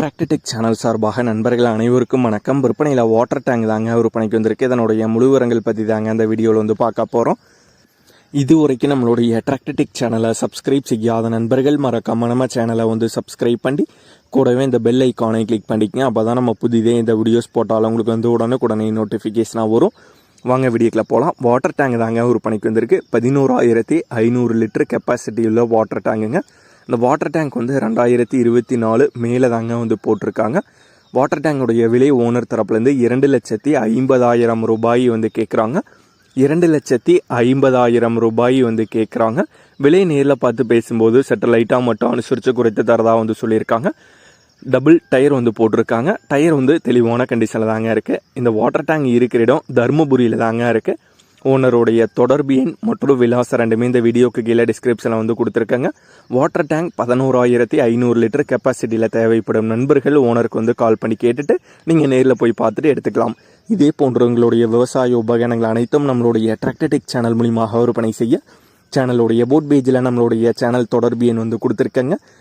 Tractor Tech channel சார்பாக நண்பர்கள் அனைவருக்கும் வணக்கம். விற்பனையில் வாட்டர் டேங்க் தாங்க விற்பனைக்கு வந்திருக்கு. இதனுடைய முழு விவரங்கள் பற்றி தாங்க அந்த வீடியோவில் வந்து பார்க்க போகிறோம் இது வரைக்கும் நம்மளுடைய டிராக்டர்டெக் சேனலை சப்ஸ்கிரைப் செய்யாத நண்பர்கள் மறக்காம நம்ம சேனலை வந்து சப்ஸ்கிரைப் பண்ணி கூடவே இந்த பெல் ஐக்கானை கிளிக் பண்ணிக்கங்க. அப்போ தான் நம்ம புதிதே இந்த வீடியோஸ் போட்டாலும் உங்களுக்கு வந்து உடனுக்குடனே நோட்டிஃபிகேஷனாக வரும். வாங்க வீடியோக்கில் போகலாம் வாட்டர் டேங்க் தாங்க விற்பனைக்கு வந்திருக்கு. பதினோராயிரத்தி ஐநூறு லிட்டர் கெப்பாசிட்டி உள்ள வாட்டர் டேங்குங்க இந்த வாட்டர் டேங்க் வந்து ரெண்டாயிரத்தி இருபத்தி நாலு மேலே தாங்க வந்து போட்டிருக்காங்க. வாட்டர் டேங்குடைய விலை ஓனர் தரப்புலேருந்து இரண்டு லட்சத்தி ஐம்பதாயிரம் ரூபாய் வந்து கேட்குறாங்க இரண்டு லட்சத்தி ஐம்பதாயிரம் ரூபாய் வந்து கேட்குறாங்க விலை நேரில் பார்த்து பேசும்போது சற்று லைட்டாக மட்டும் அனுசரித்து குறைத்து தரதாக வந்து சொல்லியிருக்காங்க. டபுள் டயர் வந்து போட்டிருக்காங்க. டயர் வந்து தெளிவான கண்டிஷனில் தாங்க இருக்குது இந்த வாட்டர் டேங்க் இருக்கிற இடம் தருமபுரியில் தாங்க இருக்குது ஓனருடைய தொடர்பு எண் மற்றும் விலாசம் ரெண்டுமே இந்த வீடியோக்கு கீழே டிஸ்கிரிப்ஷனில் வந்து கொடுத்துருக்காங்க. வாட்டர் டேங்க் பதினோராயிரத்தி ஐநூறு லிட்டர் கெப்பாசிட்டியில் தேவைப்படும் நண்பர்கள் ஓனருக்கு வந்து கால் பண்ணி கேட்டுட்டு நீங்கள் நேரில் போய் பார்த்துட்டு எடுத்துக்கலாம். இதே போன்ற உங்களுடைய விவசாய உபகரணங்கள் அனைத்தும் நம்மளுடைய டிராக்டர்டெக் சேனல் மூலியமாக விற்பனை செய்ய சேனலுடைய போட் பேஜில் நம்மளுடைய சேனல் தொடர்பு எண் வந்து கொடுத்துருக்கங்க.